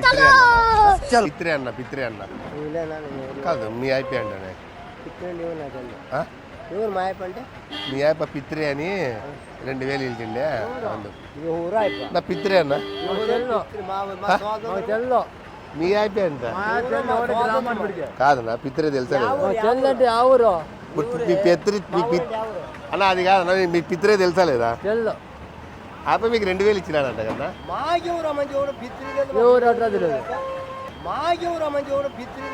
పిత్రే అన్న. పిత్రే అన్న. పిత్రే అన్న కాదు మీ అయిపోయి అంటానే. అంటే? మీ అయిప పిత్రే అని రెండు వేలు అయిపో నా పిత్రే అన్న. మీ అయిపోయి అంట. కాదన్నా పిత్రే తెలుసా మీ పిత్రి మీ పిత్ అన్న అది కాదన్నా మీ పిత్రే తెలుసా లేదా? ఆపై మీకు రెండు వేలు ఇచ్చినాడంట కదా? మాకెవరు మంచి ఎవరు పిత్రి ఎవరు అట్లా తెలియదు మాకెవరు మంచి ఎవరు పిత్రి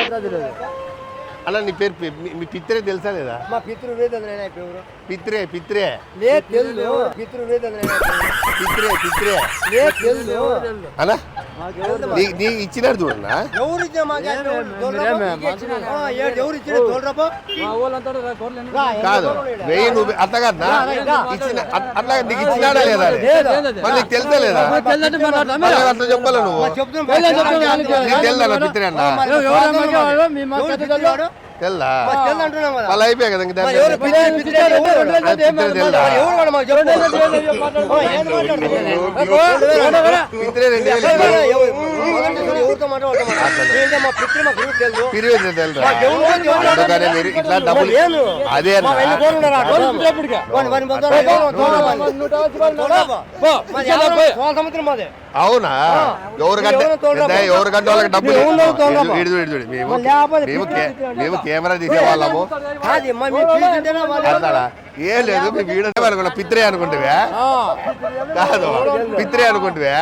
అట్లా తెలియదు అన్న నీ పేరు పి- మీ- మీ పిత్రే తెలుసా లేదా? మా పితృ వేదన ఎవరు పిత్రే పిత్రే. లేదు తెలుసు పితృ వేదన పిత్రే పిత్రే. లేదు తెలుసు అన్నా నీ నీ ఇచ్చినాడు చూడన్నా ఎవరు కాదు వెయ్యి నువ్వు అట్లా ఇచ్చిన అట్- అట్లా నీకు ఇచ్చినాడా లేదా? మరి నీకు తెలుసా లేదా? అట్లా చెప్పాలా నువ్వు? నీకు తెలుదా పిత్రే అన్న తెల్లు. తెల్లా అంటున్నాం కదా మళ్ళీ అయిపోయా కదా ఇంక ఇట్లా డబ్బులు? అదే తోలరాపో. మాది అవునా? ఎవరు గంట ఎవరు గంట వాళ్ళకి డబ్బులు ఇడు చూడు, చూడు. మేము మేము కెమెరా తీసే వాళ్ళము ఏం లేదు మీ వీడియో అనుకున్నా పిత్రే అనుకుంటువే? కాదు పిత్రే అనుకుంటువే?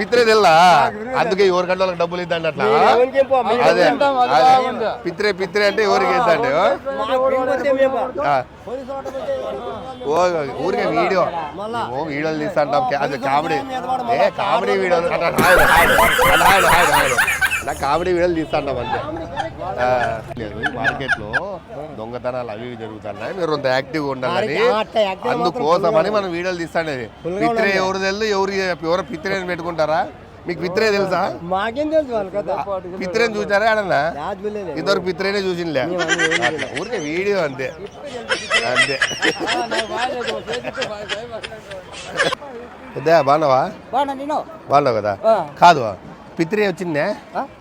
పిత్రే తెల్లా? అందుకే ఎవరు గంట వాళ్ళకి డబ్బులు ఇద్దండి అట్లా. అదే. పిత్రే పిత్రే అంటే ఎవరికి ఇద్దండి? ఊరికే వీడియో. ఓ వీడియోలు తీస్తాంటాం కా- అది కామెడీ. ఏ కామెడీ వీడియోలు. అట్లా నా కామెడీ వీడియోలు తీస్తాంటాం అంతే. లేదు మార్కెట్లో దొంగతనాలు అవి జరుగుతున్నాయి. మీరు కొంత యాక్టివ్గా ఉండాలని అందుకోసమని మనం వీడియోలు తీస్తాండేది. పిత్రే ఎవరు తెలుసు ఎవరు ఎవరు పిత్రే అని పెట్టుకుంటారా? మీకు పిత్రే తెలుసా? మాకేం తెలుసు పిత్రేని చూసారా ఆడన్నా ఇంతవరకు పిత్రేనే చూసింలే అట్లా ఊరికే వీడియో అంతే. అంతే. పెద్ద బాగున్నావా? బాగున్నా నేను బాగున్నావు కదా? కాదు పిత్రే వచ్చిందే?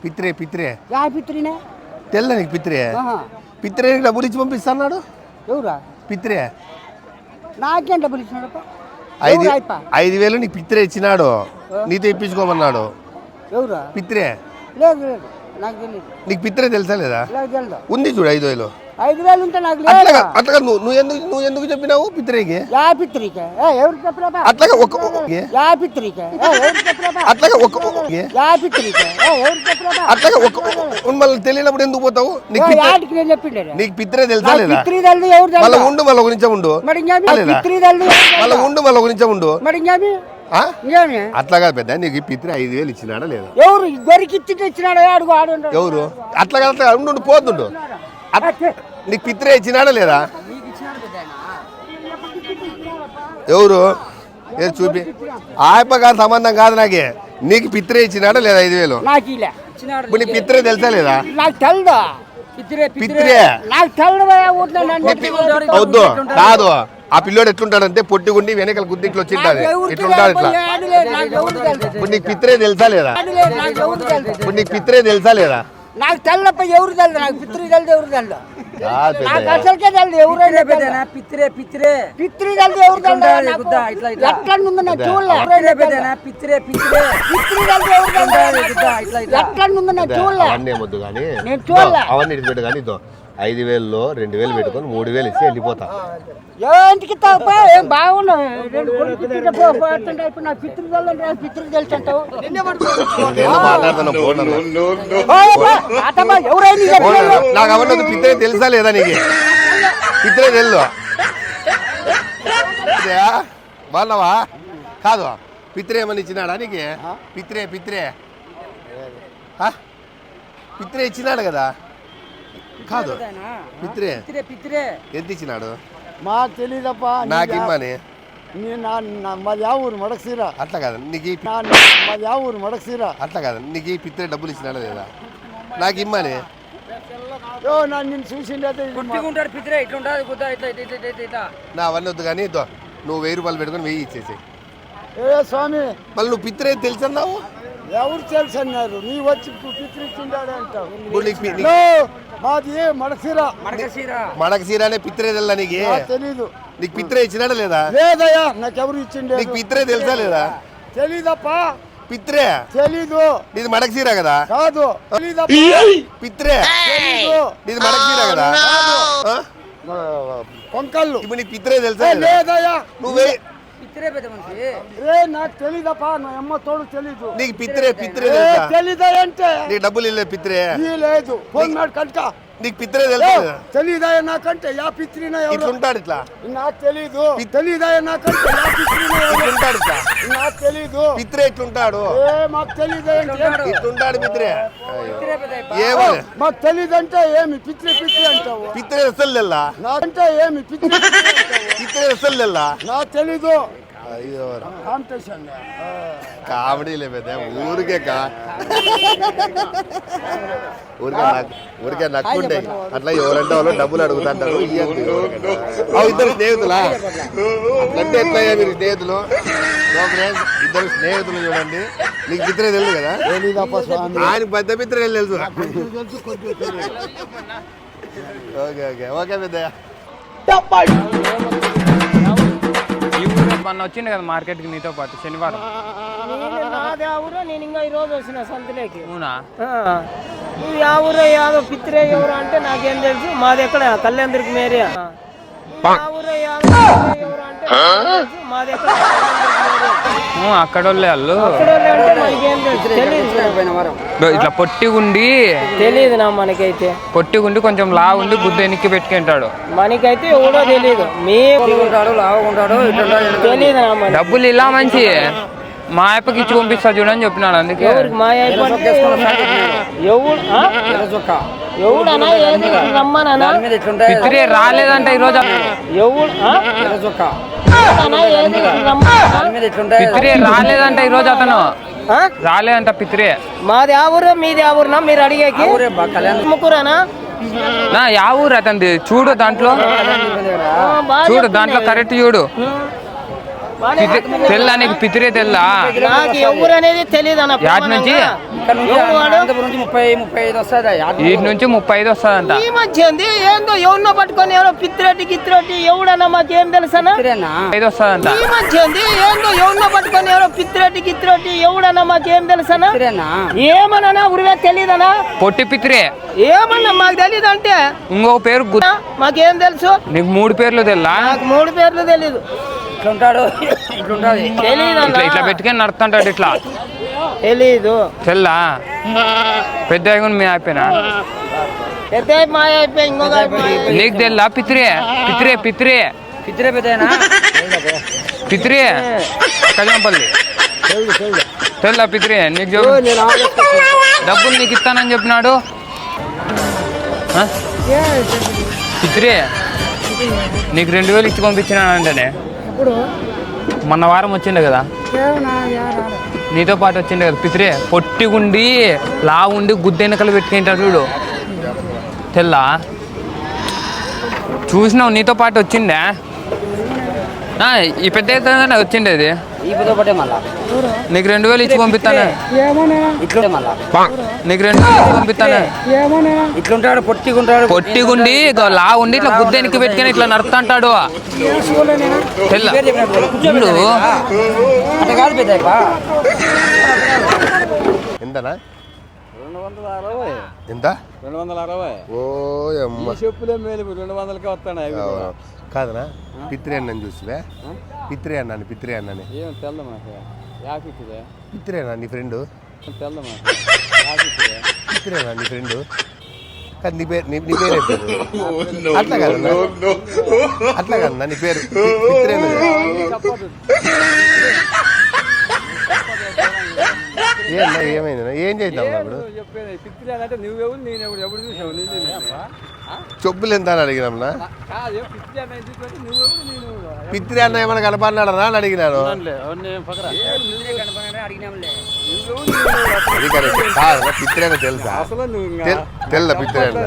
పిత్రే పిత్రే. యా పిత్రినే. తెల్ల నీకు పిత్రే? పిత్రే డబ్బులు ఇచ్చి పంపిస్తున్నాడు? ఎవరా పిత్రే. నాకేం డబ్బులు ఇచ్చినాడప్ప ఐదు? ఐదు వేలు నీకు పిత్రే ఇచ్చినాడు. నీతో ఇప్పించుకోమన్నాడు. ఎవరా పిత్రే. లేదు లేదు. నాకు తెలియదు నీకు పిత్రే తెలుసా లేదా? ఉంది చూడు ఐదు వేలు. ఐదు వేలు ఉంటే నాకు అట్లాగా లేదు? అట్లాగా నువ్వు నువ్వు ఎందుకు నువ్వు ఎందుకు చెప్పినావు? పిత్రేకి. యా పిత్రికే. ఏ ఎవరికి చెప్పరాబా అట్లాగా ఒక అట్లాగా ఒక అట్లాగా మళ్ళీ తెలియనప్పుడు ఎందుకు పోతావు? నీకు పిత్రే యాడికి నేను చెప్పిండే నీకు పిత్రే తెలుసా లేదా? పిత్రి తెలుసు ఎవరు మళ్ళీ తెలుసు? ఉండు మళ్ళీ ఒక నిమిషం ఉండు. మరి ఇంకేమి? పిత్రి ఎవరు మళ్ళీ? ఉండు మళ్ళీ ఒక నిమిషం ఉండు. మరి ఇంకేమి? ఆ? ఇంకేమి? అట్లా కాదు పెద్ద నీకు ఈ పిత్రే ఐదు వేలు ఇచ్చినాడా లేదా? ఎవరు? గొరికి ఇచ్చి ఇచ్చినాడు? ఆడు ఎవరు? అట్లా కాదు అట్లా ఉండు ఉండు, పోతుండు. నీకు పిత్రే ఇచ్చినాడా లేదా? ఎవరు? ఏది చూపి. ఆయప్ప కాదు సంబంధం కాదు నాకే. నీకు పిత్రే ఇచ్చినాడా లేదా ఐదు వేలు? నాకు ఇలా. ఇప్పుడు నీకు పిత్రే తెలుసా లేదా? నాకు తెలదు? పిత్రే వద్దు. కాదు. ఆ పిల్లోడు ఎట్లుంటాడంటే పొట్టిగుండి వెనకాల గుద్ది ఇట్లా వచ్చింటది ఇట్లుంటాడు ఇట్లా నాకు ఎవరు తెలుసు ఇప్పుడు నీకు పిత్రే తెలుసా లేదా? నాకు ఎవరు తెలుసు ఇప్పుడు నీకు పిత్రే తెలుసా లేదా? నాకు తెల్లప్ప ఎవరు తెలుసు నాకు పిత్రి తెలుసు ఎవరు పెద్ద నాకు అసలుకే తెలుసు ఎవరైనా పెద్దనా? పిత్రే పిత్రే. పిత్రి తెలుసు ఎవరు నాకు ఇట్లా. ఎట్లా ఉంది నేను చూడలే. పిత్రే ఎవరైనా పెద్దనా? పిత్రే పిత్రే. పిత్రి తెలుసు ఎవరు నాకు. ఇట్లా. ఎట్లా ఉంది నేను చూడలే. నేను చూడలే. అవన్నీ పెట్టు కానీ ఇదో. ఐదు వేలలో రెండు వేలు పెట్టుకొని మూడు వేలు ఇచ్చి వెళ్ళిపోతా. ఏంటికి ఏం బాగున్నావు నాకు అవన్నీ తెలుసా లేదా నీకు? పిత్రే తెలుసు? పిత్రే బాగున్నావా? కాదు పిత్రే ఏమని ఇచ్చినాడా నీకు? పిత్రే పిత్రే ఆ? పిత్రే ఇచ్చినాడు కదా? కాదు. పిత్రే. పిత్రే పిత్రే. ఎంత ఇచ్చినాడు మాకు తెలియదప్ప నాకు ఇమ్మని. మాది ఆ ఊరు మడకసీర? అట్లా కాదు నీకు మాది ఆ ఊరు మడకసీర? అట్లా కాదు నీకు ఈ పిత్రే డబ్బులు ఇచ్చినాడా లేదా? నాకు ఇమ్మని. ఓ నన్ను నిన్ను చూసిండే పుట్టిగుంటాడు పిత్రే ఇట్లుంటాది గుద్ద ఇట్లా ఇట్లా ఇట్లా ఇట్లా ఇట్లా. నా అవన్నీ వద్దు కానీ నువ్వు వెయ్యి రూపాయలు పెట్టుకొని వెయ్యి ఇచ్చేసి ఏ స్వామి? మళ్ళీ నువ్వు పిత్రే తెలుసన్నావు? ఎవరు తెలుసు అన్నారు. నీ వచ్చి పిత్రిచ్చిండాడు అంటావు మాది మడసిరా మడకశీర మనకు సీరానే పిత్రే తెల్లా నీకు? తెలీదు. నీకు పిత్రే ఇచ్చినాడా లేదా? లేదయ్యా నాకెవరు ఇచ్చిండే నీకు పిత్రే తెలుసా లేదా? తెలీదప్పా. పిత్రే? తెలీదు. నీది మడక సీరా కదా? కాదు. తెలీదప్పా. పిత్రే? తెలీదు. నీది మడక సీరా కదా? కొంకళ్ళు. ఇప్పుడు నీకు పిత్రే తెలుసా? లేదయ్యా. నువ్వే పిత్రే పెద్ద మనిషి రే నాకు తెలీదప్పా నా అమ్మ తోడు తెలీదు నీకు పిత్రే పిత్రే ఏ, తెలీదయ్యా అంటే నీకు డబ్బులు ఇల్లే పిత్రే ఈ లేదు ఫోన్ కనుక నీకు పిత్రే తెలుసా? తెలీదయ్యా నాకంటే? యా పిత్రిన ఎవరు? ఇట్లుంటాడు ఇట్లా. నాకు తెలీదు. తెలీదయ్యా నాకంటే? యా పిత్రిన ఎవరు? ఇట్లుంటాడు ఇట్లా. నాకు తెలీదు. పిత్రే ఇట్లుంటాడు. ఏ మాకు తెలీదు ఇట్లుంటాడు. పిత్రే. ఏమో మాకు తెలీదు అంటే ఏమి? పిత్రి పిత్రి అంటావు. పిత్రే అసలు తెల్లా. నాకంటే ఏమి? పిత్రి పిత్రి అంటావు. పిత్రే అసలు తెల్లా. నాకు తెలీదు. అయ్యో కాంపిటీషన్ కామెడీ లేకపోతే ఊరికే కా ఊరికే నాకు ఊరికే నక్కుండే అట్లా ఎవరంటే వాళ్ళు డబ్బులు అడుగుతుంటారు. ఇద్దరు స్నేహితులా? అట్లంటే ఎట్లా అయ్యా మీరు స్నేహితులు? ఇద్దరు స్నేహితులు చూడండి. నీకు పిత్రే తెలుసు కదా? ఆయన పెద్ద పిత్రే తెలుసు ఓకే ఓకే. ఓకే పెద్దయ్య. ఊరు మొన్న వచ్చిండు కదా మార్కెట్కి నీతో పాటు శనివారం. నాది ఆ ఊరు నేను ఇంకా ఈ రోజు వచ్చిన సంతలోకి. అవునా? నువ్వు యా ఊరు యాదో పిత్రే ఎవరు అంటే నాకేం తెలుసు మాది ఎక్కడ? కళ్యాణదుర్గం ఏరియా. నువ్వు యా ఊరు యాదో పిత్రే ఎవరు అంటే నాకేం తెలుసు, మాది ఎక్కడ? కళ్యాణదుర్గం. అక్కడోళ్ళే వాళ్ళు ఇక్కడ అంటే మనకేం తెలుసు. తెలియదు పోయిన వారం. ఇదో ఇట్లా పొట్టి ఉండి తెలియదు నా మనకైతే? పొట్టి ఉండి కొంచెం లా ఉండి గుద్ద ఎనిక్కి పెట్టుకుంటాడు. మనకైతే ఎవడో తెలియదు మీ ఉంటాడు లావుకుంటాడు తెలియదు డబ్బులు ఇలా మంచి. మా అప్పకి ఇచ్చి పంపిస్తా చూడని చెప్పినాడు అందుకే. ఎవరికి మా అయిపోతే ఎవడు ఎవడనా ఏది రమ్మనా పిత్రే రాలేదంట ఈరోజు ఎవడు పిత్రే రాలేదంట ఈరోజు అతను? రాలేదంట పిత్రే. మాది ఆ ఊరు మీది ఆ ఊరునా? మీరు అడిగేకి. ఊరే బా కళ్యాణ్. ముగ్గురేనా? నా యా ఊరు అతనిది. చూడు దాంట్లో. చూడు. దాంట్లో కరెక్ట్ చూడు. తెల్లా నీకు పిత్రే తెల్లా? నాకు ఎవరు అనేది తెలియదు అన్న యాడ్ నుంచి? ముప్పై ముప్పై ఐదు వస్తుంది. వీటి నుంచి? ముప్పై ఐదు వస్తుందంట. ఈ మధ్య ఏంది? ఏందో ఎవరినో పట్టుకొని ఎవరో పిత్తిరెడ్డి గిత్తిరెడ్డి ఎవడన్నా మాకేం తెలుసనా పిత్రేనా ఐదు వస్తుందంట. ఈ మధ్య ఏంది? ఏందో ఎవరినో పట్టుకొని ఎవరో పిత్తిరెడ్డి గిత్తిరెడ్డి ఎవడన్నా మాకేం తెలుసనా పిత్రేనా ఏమన్నా ఉరివే తెలియదనా పొట్టి పిత్రే. ఏమన్నా మాకు తెలియదు అంటే ఇంకో పేరు మాకేం తెలుసు? నీకు మూడు పేర్లు తెల్లా? నాకు మూడు పేర్లు తెలీదు. ఇట్లుంటాడు. ఇట్లుంటది తెలీదు ఇట్లా ఇట్లా పెట్టుకొని నడుతుంటాడు ఇట్లా. తెలీదు. తెల్లా? పెద్ద అయిపోయిన మీ అయిపోయినా? పెద్ద మాయ అయిపోయి ఇంకొక అయిపోయి. నీకు తెల్లా? పిత్రే. పిత్రే పిత్రే. పిత్రే పెద్దనా పిత్రే. కజంపల్లి తెల్లా పిత్రే నీకు చెప్పు. డబ్బులు నీకు ఇస్తానని చెప్పినాడు? పిత్రే. నీకు రెండు వేలు ఇచ్చి పంపించినానంటేనే. మొన్న వారం వచ్చిండే కదా. నీతో పాటు వచ్చిండే కదా పిత్రే. పొట్టిగుండి లా ఉండి గుద్దెనకలు పెట్టుకుంటాడు చూడు. తెల్లా? చూసినావు నీతో పాటు వచ్చిండే? ఈ పెద్ద ఎత్తున వచ్చిండేది మళ్ళా. నీకు రెండు వేలు ఇచ్చి పంపిస్తాను? మళ్ళా. నీకు రెండు వేలు ఇచ్చి పంపిస్తాను? ఇట్లుంటాడు పొట్టిగుంటాడు. పొట్టిగుండి లా ఉండి ఇట్లా గుద్దెనికి పెట్టుకొని ఇట్లా నడుతుంటాడు ఎంతనా? ఎంత? రెండు వందల అరవై. ఓ చెప్పులే మేలు రెండు వందలకే వస్తాను. కాదనా పిత్రి అన్నని చూసివే? పిత్రి అన్నాను పిత్రి అన్నని. ఏం తెల్ల మనకి యాకిచ్చిదే పిత్రి అన్న నీ ఫ్రెండ్? తెల్ల మనకి యాకిచ్చిదే పిత్రి అన్న నీ ఫ్రెండ్? కాదు నీ పేరు నీ నీ పేరు పేరు? అట్లా కాదన్నా? అట్లా కాదన్నా నీ పేరు? పి- పిత్రి అన్నది ఏమన్నా ఏమైందన్నా ఏం చేద్దాం ఇప్పుడు చెప్పేది పిత్రి అంటే నువ్వెవరు నేనెవడు ఎవడు చూసావు? నేను చెప్పులు ఎంత అని అడిగినామన్నా కాదు పిత్రి అన్న ఏమైనా కనపడినాడనా అని అడిగినాను పిత్రి అన్న? తెలుసా తెల్ల పిత్రి అన్న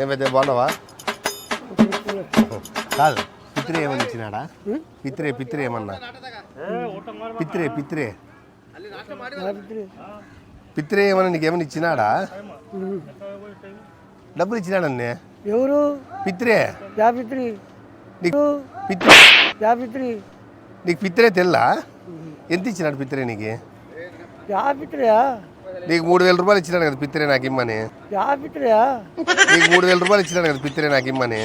ఏమైతే బాగున్నావా? కాదు. పిత్రే ఏమన్నా ఇచ్చినాడా? పిత్రే పిత్రే ఏమన్నా? పిత్రే పిత్రే. పిత్రే ఏమన్నా నీకు ఏమన్నా ఇచ్చినాడా? డబ్బులు ఇచ్చినాడన్నే ఎవరు? పిత్రే. యాపిత్రి నీకు పిత్రే. యాపిత్రి నీకు పిత్రే తెల్లా? ఎంత ఇచ్చినాడు పిత్రే నీకు? యాపిత్రియా నీకు మూడు వేల రూపాయలు ఇచ్చినాడు కదా పిత్రే నాకు ఇమ్మని. యాపిత్రియా నీకు మూడు వేల రూపాయలు ఇచ్చినాడు కదా పిత్రే నాకు ఇమ్మని.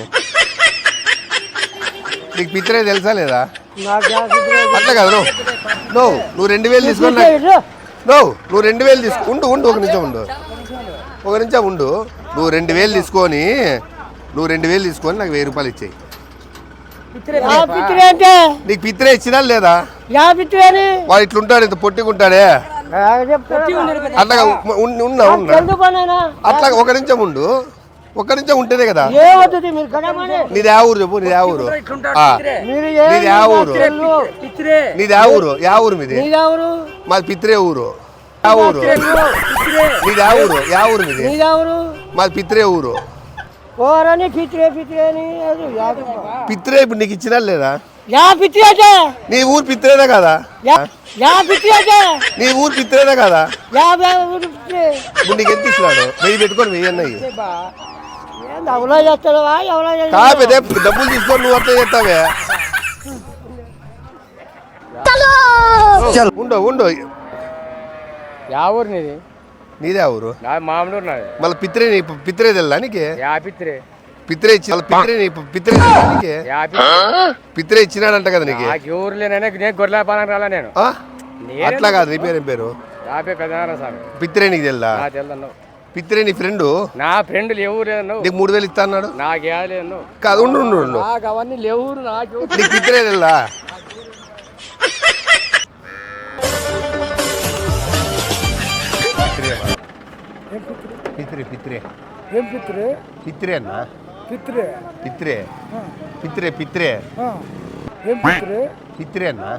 నీకు తెలుసా లేదా? అట్లా కాదు నువ్వు నువ్వు నువ్వు రెండు వేలు తీసుకొని నువ్వు నువ్వు రెండు వేలు తీసుకు ఉండు ఉండు ఒక నిమిషం ఉండు. ఒక నిమిషం ఉండు. నువ్వు రెండు వేలు తీసుకొని నువ్వు రెండు వేలు తీసుకొని నాకు వెయ్యి రూపాయలు ఇచ్చేయి. నీకు పిత్రే ఇచ్చినా లేదా? వాడు ఇట్లుంటాడు ఇంత పొట్టిగుంటాడే అట్లా ఉన్నా ఉన్నా అట్లా ఒక నిమిషం ఉండు. ఒక నిమిషం ఉంటేనే కదా. నీది ఆ ఊరు చెప్పు నీది ఆ ఊరు. నీది ఆ ఊరు? నీది యా ఊరు మీది? మాది పిత్రే ఊరు. యా ఊరు. నీది ఆ ఊరు యా ఊరు మీది? మాది పిత్రే ఊరు. పిత్రే ఇప్పుడు నీకు ఇచ్చినా లేదా? నీ ఊరు పిత్రేనే కదా? యా- నీ ఊరు పిత్రేనే కదా? ఇప్పుడు నీకు ఎంత ఇచ్చినాడు వెయ్యి పెట్టుకొని వెయ్యి అన్నయ్యి కాకపోతే డబ్బులు తీసుకొని నువ్వు అట్లా చేస్తావే. ఉండు ఉండు. యా ఊరు నీది? నీదే ఊరు? నా మామూలు నాది. మళ్ళీ పిత్రే నీ పిత్రే తెల్లా నీకే? యా పిత్రే. పిత్రే ఇచ్చి మళ్ళీ పిత్రే నీ పిత్రే తెల్లా నీకే? యా పిత్రే. ఇచ్చినాడంట కదా నీకు? నాకు ఎవరు లేనైనా నేను గొర్రెల పాలన రాలా నేను. ఆ? అట్లా కాదు నీ పేరు ఏం పేరు యాభై పెద్దనారా స్వామి. పిత్రే నీకు తెల్లా? పిత్రే నీ ఫ్రెండ్ నా ఫ్రెండ్ లేవు లేదన్ను నీకు మూడు వేలు ఇస్తా అన్నాడు నాకు ఏలేదు కాదు ఉండు ఉండు ఉండు నాకు అవన్నీ లేవు నాకు నీకు పిత్రే తెల్లా పిత్రే పిత్రే ఏం పిత్రి పిత్రే అన్నా పిత్రి పిత్రే పిత్రే పిత్రే ఏం పిత్రి? పిత్రే అన్నా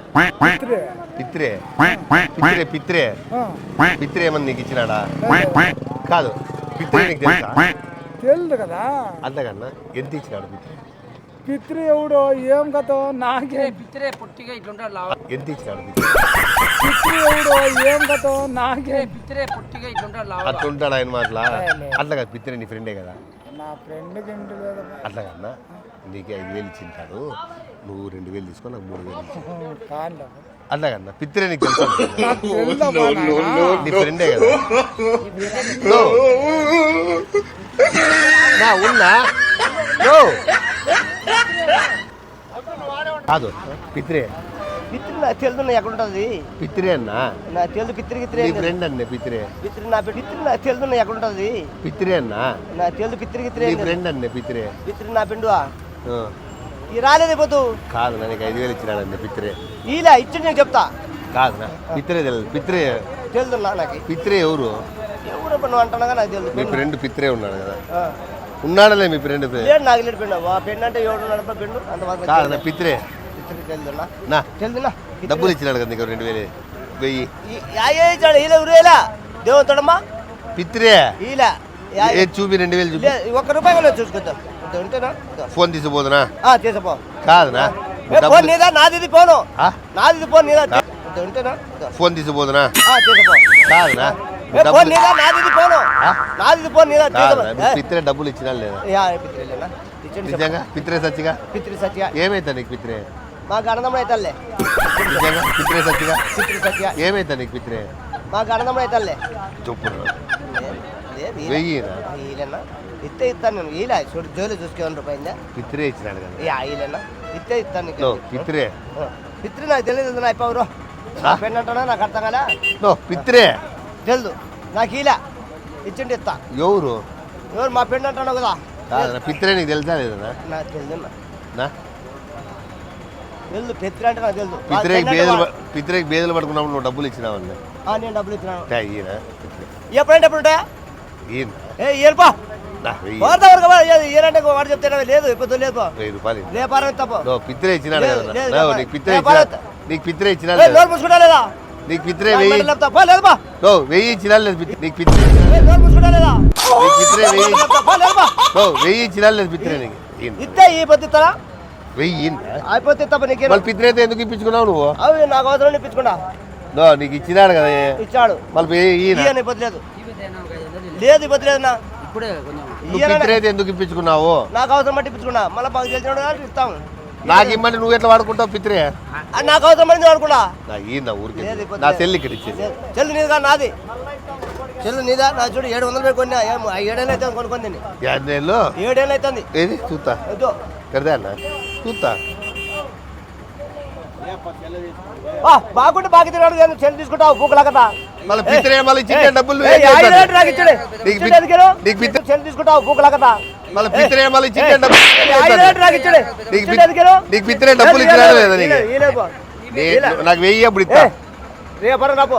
పిత్రి. పిత్రే? పిత్రే పిత్రే. పిత్రే ఏమన్నా నీకు ఇచ్చినాడా? కాదు. పిత్రే నీకు తెలుసా? తెలియదు కదా. అంతకన్నా ఎంత ఇచ్చినాడు పిత్రే? పిత్రి ఎవడో ఏం కథ నాకే పిత్రే పొట్టిగా ఇట్లుంటాడు లావు. ఎంత ఇచ్చినాడు పిత్రే? ఎవడో ఏం కథ నాకే పిత్రే పొట్టిగా ఇట్లుంటాడు లావు అట్లా ఉంటాడు ఆయన మాటలా? అట్లా కాదు పిత్రే నీ ఫ్రెండే కదా. నా ఫ్రెండ్ గింటి లేదు అట్లా కన్నా నీకు ఐదు వేలు ఇచ్చింటాడు. నువ్వు రెండు వేలు తీసుకో నాకు మూడు వేలు ఇచ్చి. కాండ అట్లా కన్నా పిత్రే నీకు తెలుసా. నీ ఫ్రెండే కదా? నో. నా ఉన్నా? నో. కాదు పిత్రే. పిత్రి నాకు తెలుసు నా ఎక్కడ ఉంటుంది? పిత్రే అన్నా. నాకు తెలుసు పిత్రి గిత్రి నీ. ఫ్రెండ్ అన్నే పిత్రే. పిత్రి నా పిత్రి నాకు తెలుసు నా ఎక్కడ ఉంటుంది? పిత్రే అన్నా. నాకు తెలుసు పిత్రి గిత్రి నీ. ఫ్రెండ్ అన్నే పిత్రే. పిత్రి నా పెండువా. ఈ రాలేదు పోతు? కాదు నా నీకు ఐదు వేలు ఇచ్చినాడన్నే పిత్రే. ఇలా ఇచ్చి నేను చెప్తా. కాదు నా పిత్రే తెలియదు పిత్రే. తెలుసు నా నాకు. పిత్రే ఎవరు? ఎవరు నువ్వు అంటున్నాగా నాకు తెలుసు మీ ఫ్రెండ్ పిత్రే ఉన్నాడు కదా. ఉన్నాడలే మీ ఫ్రెండ్ నాకు లేడు పెండు పెండు అంటే ఎవడు నడప పెండు? అంత కాదు నా పిత్రే. నా. డబ్బులు ఇచ్చినాడు కదా నీకు రెండు వేలు? వెయ్యి. ఇచ్చాడు? ఇలా ఉరేలా దేవుని తొడమ్మా పిత్రే. ఇలా ఏ చూపి రెండు వేలు చూపి. ఒక్క రూపాయి కూడా చూసుకుందాం. ఫోన్ తీసిపోదునా ఆ, చేసపో కాదునా? ఫోన్ నీదా? నాది ఫోను? నాది ఫోన్ నీదా. ఫోన్ తీసిపోదునా కాదునా? ఫోన్ నీదా? నాది ఫోను. ఆ? నాది ఫోన్ నీదా? పిత్రే డబ్బులు ఇచ్చినా లేదా? చెప్పు. నిజంగా? పిత్రే సచ్చిగా? పిత్రి సత్య ఏమైతా నీకు పిత్రే? మాకు అనందం అవుతాలే పిత్రే పిత్రి సత్య ఏమైతా నీకు పిత్రే? మాకు అనందం అవుతాలే చెప్పు లేదు వెయ్యినా ఈలేనా ఇస్తే ఇస్తాను నేను. ఈలా చూడు జోలి చూసుకొని రూపాయిందా పిత్రే ఇచ్చినాడు కదా. యా ఈలేనా ఇస్తే ఇస్తాను నీకు. పిత్రే. పిత్రి నాకు తెలియదు నా అయిపోవరు నా పెన్ అంటానా? నాకు అర్థం కదా పిత్రే. తెలుదు. నాకు ఇలా ఇచ్చిండి ఇస్తా ఎవరు? ఎవరు మా పెండు అంటాను కదా. పిత్రే నీకు తెలుసా లేదా? నాకు తెలుసు నా? తెలుసు పెత్రి అంటే నాకు తెలుసు పిత్రేకి బేదలు పెన్ను ప- పిత్రేకి బేదలు పట్టుకున్నప్పుడు నువ్వు డబ్బులు ఇచ్చినావన్నా నేను డబ్బులు ఇచ్చినాను. ఈయన. ఎప్పుడంటే ఎప్పుడు ఉంటాయా ఈయన ఏ ఏర్పా వాడు చెప్తే లేదు ఇప్పుడు లేదు. వెయ్యి రూపాయలు. లేపారం తప్ప. పిత్రే ఇచ్చినాడు లేదు, కదా లేదు, నో, లేదు. నీకు పిత్రే ఇచ్చినా. నీకు పిత్రే ఇచ్చినా మూసుకుంటా లేదా? నీకు పిత్రే వెయ్యి. మెంటల్ లేపుతా. పో, లేదు బా నో వెయ్యి ఇచ్చినా లేదు. నీకు పిత్రే. నోరు మూసుకుంటా లేదా? నీకు పిత్రే వెయ్యి. నో వెయ్యి ఇచ్చినా లేదు పిత్రే నీకు. ఇస్తే ఈ పొద్దుతారా వెయ్యి. అయిపోతే తప్ప నీకే మళ్ళీ పిత్రి అయితే ఎందుకు ఇప్పించుకున్నావు నువ్వు? అవి నాకు అవసరం ఇప్పించుకున్నా. నీకు ఇచ్చినాడు కదా. ఇచ్చాడు. మళ్ళీ ఇబ్బంది లేదు. లేదు ఇబ్బంది లేదు నా ఇప్పుడే కొంచెం నువ్వు ఇయ్యననే. పిత్రి అయితే ఎందుకు ఇప్పించుకున్నావు? నాకు అవసరం బట్టి ఇప్పించుకున్నా. మళ్ళీ మాకు తెలిసిన వాళ్ళు ఇస్తాం. నాకు ఇమ్మని నువ్వు ఎట్లా వాడుకుంటావు పిత్రే నాకు అవసరం పడింది అనుకున్నా నా ఊరికి? నా. సెల్ ఇక్కడ ఇచ్చేది. చెల్లు నీదిగా నాది చెల్లు నీదా? నా చూడు ఏడు వందలు పెట్టి కొన్నా. ఏం ఆ ఏడేళ్ళు అవుతుంది కొనుక్కొని తిని. యాన్నేళ్ళు ఏడేళ్ళు అవుతుంది ఏది? చూస్తా. అన్న చూస్తా బాగుంటే బాగా కానీ చెల్లు తీసుకుంటావు కదా మళ్ళీ పిత్రే మళ్ళీ డబ్బులు చెల్లు తీసుకుంటావు బుక్ కదా మళ్ళీ పిత్రే మళ్ళీ ఇచ్చిన డబ్బులు ఏం ఐదు చేస్తావు? రేట్లు నాకు ఇచ్చాడు. నీకు ఇచ్చాడు పిత్- ఎందుకు? నీకు పిత్రే డబ్బులు లేదు, ఇచ్చినాడా లేదు, లేదా నీకు? ఈలే, ఈలే పో. నే- నాకు వెయ్యి అప్పుడు ఇస్తా రేపరం రాపో.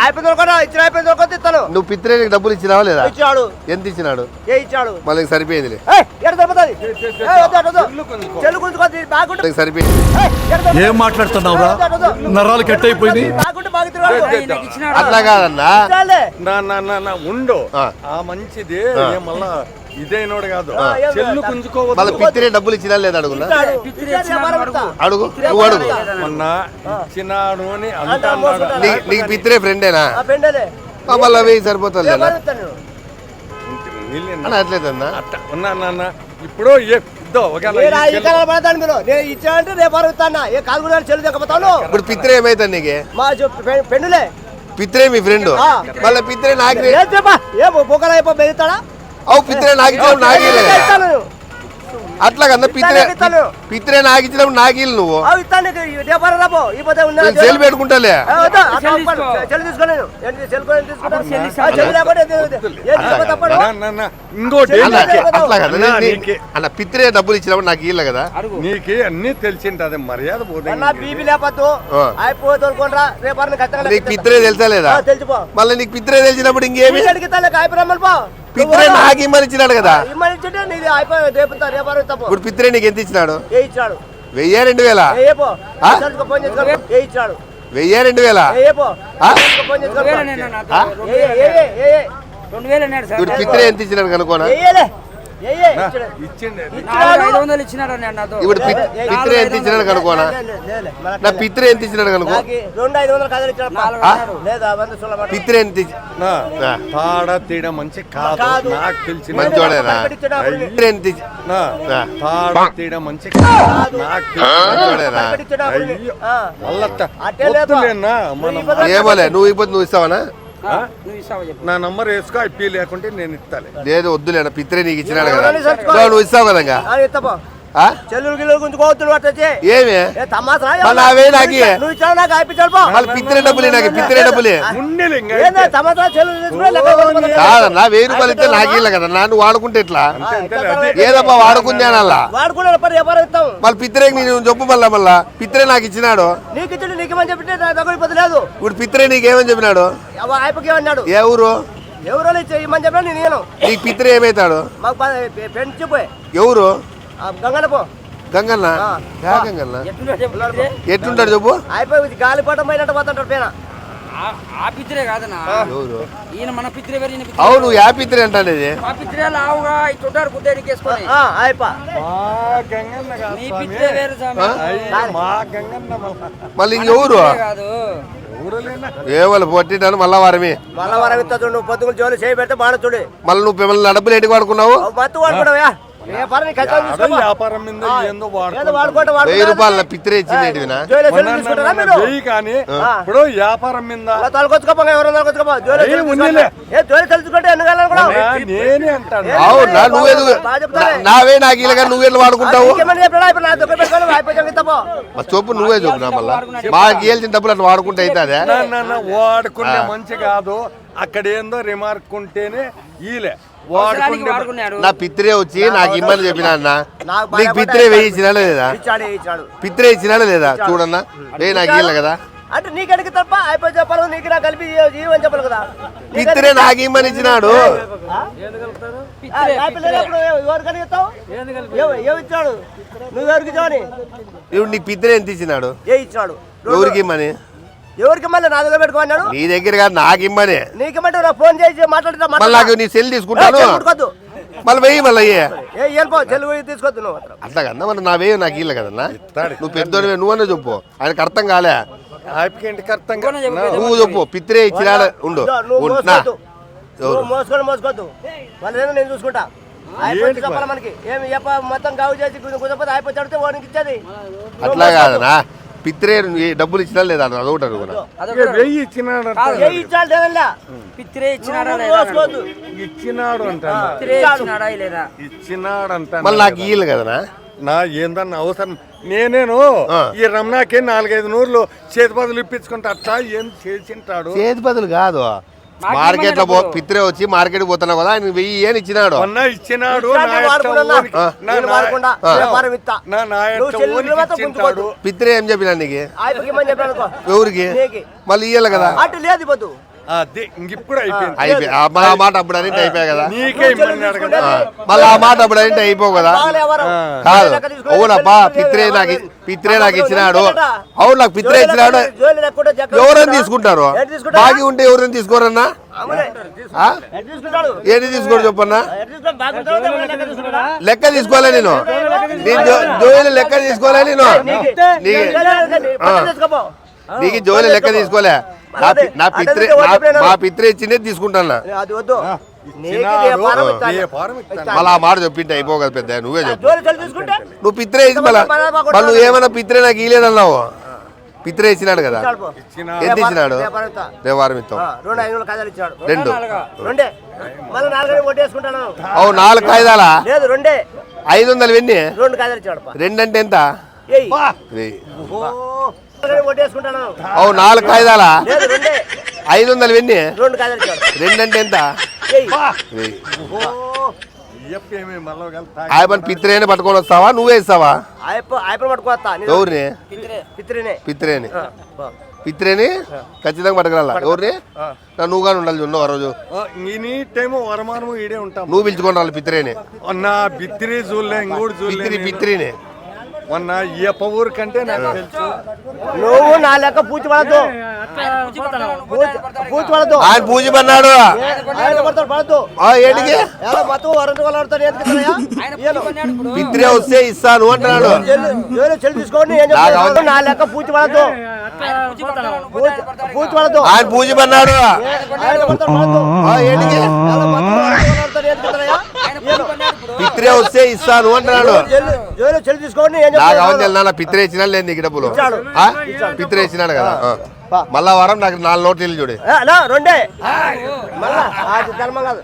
అయిపోయింది అనుకోనా ఇచ్చిన అయిపోయింది అనుకోని ఇస్తాను. నువ్వు పిత్రే నీకు డబ్బులు ఇచ్చినావా లేదా? ఇచ్చాడు. ఎంత ఇచ్చినాడు? ఏ ఇచ్చాడు? మళ్ళీ సరిపోయింది దొరుకుతుంది? ఏం మాట్లాడుతున్నావురా? వద్దు. నరాలు కట్ అయిపోయింది అట్లా కాదన్నా. ఇచ్చాడులే. నా నా నా నా ఉండు. ఆ. ఆ మంచిది మళ్ళా ఇదేనోడు కాదు. చెల్లు. మళ్ళీ పిత్రే డబ్బులు ఇచ్చినా లేదా అడుగునా. అడుగు. నువ్వు అడుగు. మొన్న ఇచ్చినాడు అని అంటున్నాడు. నీ- నీకు పిత్రే ఫ్రెండేనా? ఆ పెండలే ఆ, మళ్ళీ వెయ్యి సరిపోతుంది అట్లేదన్నా? అట్ట. ఉన్నా ఇప్పుడు ఏ- ఇద్దో ఒకవేళ నేను ఆ ఈ ఈ చెల్లు- కాలంలో పడతాను మీరు నేను ఇచ్చానంటే రేపు ఏ కాదు కూడా చెల్లు ఇప్పుడు పిత్రే ఏమైతుంది నీకు? మా పె- పిత్రే మీ ఫ్రెండ్. ఆ. మళ్ళీ పిత్రే నాకు. ఏం చెప్పా? ఏ బొక్కలు అయిపో బెగుతాడా అవు పిత్రే. ఇస్తాను నేను. అట్లా కన్నా పిత్రే. పిత్రే నాకు ఇల్లు నువ్వు. సెల్ పెట్టుకుంటాలే. ఇంకోటి అట్లా కదా. అన్నా, నీ- నీకే. అన్న పిత్రే డబ్బులు ఇచ్చినప్పుడు నాకు ఇల్లు కదా నీకు అన్ని తెలిసింటది మర్యాద నీకు. పిత్రే తెలుసా లేదా? తెలిసిపో మళ్ళీ నీకు పిత్రే తెలిసినప్పుడు ఇంకేమి? అడిగితే అయిపోయి పో. పిత్రే నాకు ఇమ్మని ఇచ్చినాడు కదా. ఇమ్మని ఇచ్చింటే నీది అయిపోయి రేపుతా రేపారు తప్పు. ఇప్పుడు పిత్రే నీకు ఎంత ఇచ్చినాడు? ఏ ఇచ్చాడు వెయ్యి రెండు వేల? ఏ ఏపో ఆ? సెల్కి ఫోన్ చేసుకో ఏ ఇచ్చాడు వెయ్యి రెండు వేల? ఇప్పుడు పిత్రే ఎంత ఇచ్చినాడు కనుకోనా ఇప్పుడు పిత్రే ఎంత ఇచ్చినాడు కనుకోనా నా పిత్రే ఎంత ఇచ్చినాడు కనుకో? పిత్రే ఎంత. తాడ తీడ మంచి కాదు. నాకు మంచోడేనా. పిత్రే ఎంత. తాడ తీడ మంచి మంచోడేనా ఏమోలే నువ్వు ఇప్పుడు నువ్వు ఇస్తావనా ఆ, నువ్వు ఇస్తావా చెప్పు. నా నంబర్ వేసుకో ఐపీ లేకుంటే నేను ఇస్తాలే. లేదు వద్దులేనా పిత్రే నీకు ఇచ్చినాడు కదా. నువ్వు ఇస్తావు కదా ఏమి? నాకి. డబ్బులే నాకు డబ్బులే. కాదన్నా వెయ్యి రూపాయలు ఇస్తే నాకు ఇల్లు కదా నన్ను వాడుకుంటే ఎట్లా? ఏదబ్బా వాడుకుందే అలా? మళ్ళీ పిత్రేకి నేను చెప్పు మళ్ళా మళ్ళా? పిత్రే నాకు ఇచ్చినాడు. ఇప్పుడు పిత్రే నీకేమని చెప్పినాడు? ఏ ఊరు? ఎవరో నీకు పిత్రే ఏమవుతాడు ఎవరు? గంగన పో. గంగన్న. యా గంగన్న? ఎట్లుంటాడు చెప్పు అయిపోయి గాలిపటం పోయినట్టు పోతుంటాడు పైన. ఆ- ఆ పిత్రే కాదనా ఎవరు? ఈయన మన పిత్రే వేరు ఈయన పిత్రే అవును యా పిత్రే ఆ పిత్రే లావుగా వేసుకొని. అయిపో. గంగన్న. పిత్రే వేరు మళ్ళా. మళ్ళీ ఇంకెవరు కాదు. ఊరలేనా ఏ వాళ్ళు పొట్టిటాను మళ్ళా వారమి. మళ్ళా వరం ఇస్తా చూడు నువ్వు పొద్దుగులు జోలు చేయి పెడితే బాగా చూడు. మళ్ళీ నువ్వు మిమ్మల్ని ఎట్టి వాడుకున్నావు? మత్తు వాడుకోవా వ్యాపారం మీద ఏందో వెయ్యి. రూపాయల పిత్రే వెయ్యి కానీ. ఇప్పుడు వ్యాపారం మీద నేనే అంటాను. నువ్వేది. నావే నాకు ఇలాగా నువ్వు ఎట్లా వాడుకుంటావు? ఇంకేమని చెప్పినా ఇప్పుడు నా నువ్వే మళ్ళా. మాకు ఇయ్యాల్సిన డబ్బులు అట్లా వాడుకుంటే నా, వాడుకునే మంచి కాదు. అక్కడ ఏందో రిమార్క్ ఉంటేనే ఈలే. నా పిత్రే వచ్చి నాకు ఇమ్మని చెప్పినా అన్న? నాకు పిత్రే వెయ్యి ఇచ్చినాడా లేదా? పిత్రే ఇచ్చినాడా లేదా? చూడన్నా. వెయ్యి నాకు ఇయ్యాలి కదా. అంటే నీకు అడిగి తప్ప? అయిపోయి చెప్పాలి నీకు నాకు కలిపి ఇవ్వని చెప్పాలి కదా. పిత్రే నాకు ఇమ్మని ఇచ్చినాడు. ఇచ్చాడు. నువ్వు ఎవరికి ఇప్పుడు నీకు పిత్రే ఎంత ఇచ్చినాడు? ఏ ఇచ్చాడు? ఎవరికి ఇమ్మని? ఎవరికి మళ్ళీ నా దగ్గర పెట్టుకున్నాడు నీ దగ్గర కాదు నాకు ఇమ్మని. నీకు మళ్ళీ నా ఫోన్ చేసి మాట్లాడితే మళ్ళీ నాకు నీ సెల్ తీసుకుంటాను. మళ్ళీ వెయ్యి మళ్ళీ వెళ్ళిపో చెల్లు తీసుకోవద్దు నువ్వు. అట్లా కన్నా మరి నా వేయి నాకు ఇల్లు కదన్నా. నువ్వు పెద్దోనివే నువ్వనే చెప్పు. ఆయనకు అర్థం కాలే. నువ్వు చెప్పు పిత్రే ఇచ్చినాడు. ఉండు. నా. మోసుకోవద్దు ఏదో నేను చూసుకుంటా. చెప్పాలి మనకి? ఏమి చెప్ప మొత్తం గావు చేసి కుదరపోతే అయిపోయి చడితే వాడికి ఇచ్చేది. అట్లా కాదనా పిత్రే డబ్బులు ఇచ్చినా లేదా అది ఒకటి అడుగునా ఇక వెయ్యి ఇచ్చినాడు అంట. పిత్రే ఇచ్చినాడా ఇచ్చినాడు లేదా? ఇచ్చినాడు మళ్ళీ నాకు కదనా నా ఏందన్న అవసరం? నేనేను. ఈ రమణాకి నాలుగైదు నూర్లు చేతి బదులు ఇప్పించుకుంటా. అట్లా ఏం చేసింటాడు? చేతి బదులు కాదు. మార్కెట్లో పిత్రే వచ్చి మార్కెట్ పోతున్నావు కదా ఆయన వెయ్యి ఏని ఇచ్చినాడు. ఇచ్చినాడు. పిత్రే ఏం చెప్పినా నీకు ఎవరికి. మళ్ళీ ఇయ్యాలి కదా. అటు లేదు అయిపోయింది. అయిపోయి ఆ మళ్ళీ ఆ మాట అప్పుడు అనేది అయిపోయా కదా. మళ్ళీ ఆ మాట అప్పుడు అంటే అయిపోవు కదా? కాదు. చెల్లి పిత్రే నాకు? పిత్రే నాకు ఇచ్చినాడు. ఎవరు? అవును నాకు పిత్రే ఇచ్చినాడు. ఎవరైనా తీసుకుంటారు? బాగి ఉంటే ఎవరైనా తీసుకోరన్నా? ఏది తీసుకోరు చెప్పన్నా? లెక్క తీసుకోలే నేను? నేను జోయిలు లెక్క తీసుకోలే నేను. నీకు జోయిలు లెక్క తీసుకోలే నా పిత్రే మా పిత్రే ఇచ్చిందే తీసుకుంటానా? అది వద్దు. మళ్ళీ ఆ మాట చెప్పింటే అయిపో కదా పెద్ద నువ్వే చెప్పు. నువ్వు పిత్రే ఇచ్చి మళ్ళా మళ్ళీ నువ్వు ఏమన్నా పిత్రే నాకు ఇయ్యలేదన్నావు? పిత్రే ఇచ్చినాడు కదా. ఎంత ఇచ్చినాడు. దేవారం ఇస్తాం. రెండు అవు నాలుగు కాయిదాలా లేదు రెండే. ఐదు వందలు వెన్ని రెండు కాయలు ఇచ్చాడు పా. రెండు అంటే ఎంత? అవు నాలుగు కాయిదాలా ఐదు వందలు వెన్ని రెండు కాయలు ఇచ్చాడు రెండు అంటే ఎంత? ఆయన పిత్రేని పట్టుకొని వస్తావా? నువ్వే ఇస్తావా? ఎవరిని? పిత్రినే. పిత్రేని. ఆ, బా. పిత్రేని? ఖచ్చితంగా పట్టుకురాలా. ఎవరిని? నా నువ్వు కానీ ఉండాలి ఉన్నావు ఆ రోజు. ఎనీ టైం వరమానము ఈడే ఉంటాం. నువ్వు పిలుచుకొని రాలి పిత్రేని. నా బిత్తిరి చూడలే ఇంకోటి పిత్రి చూడలే పిత్రిని. మొన్న ఈయప్ప ఊరు కంటే నాకు తెలుసు. నువ్వు నా లెక్క పూచి పడద్దు పూచి పడద్దు ఆయన ఆ ఏడికి? ఎలా మొత్తం వరంటి వాళ్ళు పిత్రే వస్తే ఇస్తాను అంటున్నాడు. చెల్లి తీసుకోండి నా లెక్క పూచి పడద్దు పూచి- పూచి పడద్దు ఆయన పూజ పన్నాడు ఆయన పిత్రే వస్తే ఇస్తాను అంటున్నాడు. నాకు అవన్నీ వెళ్ళినా పిత్రే ఇచ్చినా లేదు నీకు డబ్బులు? పిత్రే ఇచ్చినాడు కదా. ఆ. మళ్ళా వారం నాకు నాలుగు నోట్లు చూడు.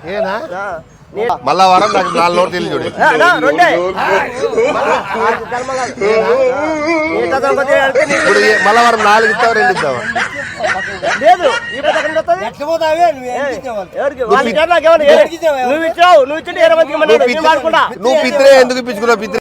రెండే. మళ్ళా వారం నాకు నాలుగు నోట్లు చూడు. ఏ, అలా రెండే. మళ్ళా అది ధర్మం కాదు నీ తత్వం కొద్దిగా వెళ్తే నీ- ఇప్పుడు మళ్ళా వారం నాలుగు ఇస్తావు రెండు ఇస్తావు లేదు నువ్వు ఇచ్చావు నువ్వు ఇచ్చింటే ఇరవై నువ్వు పిత్రే ఎందుకు ఇప్పించుకున్నావు పిత్రే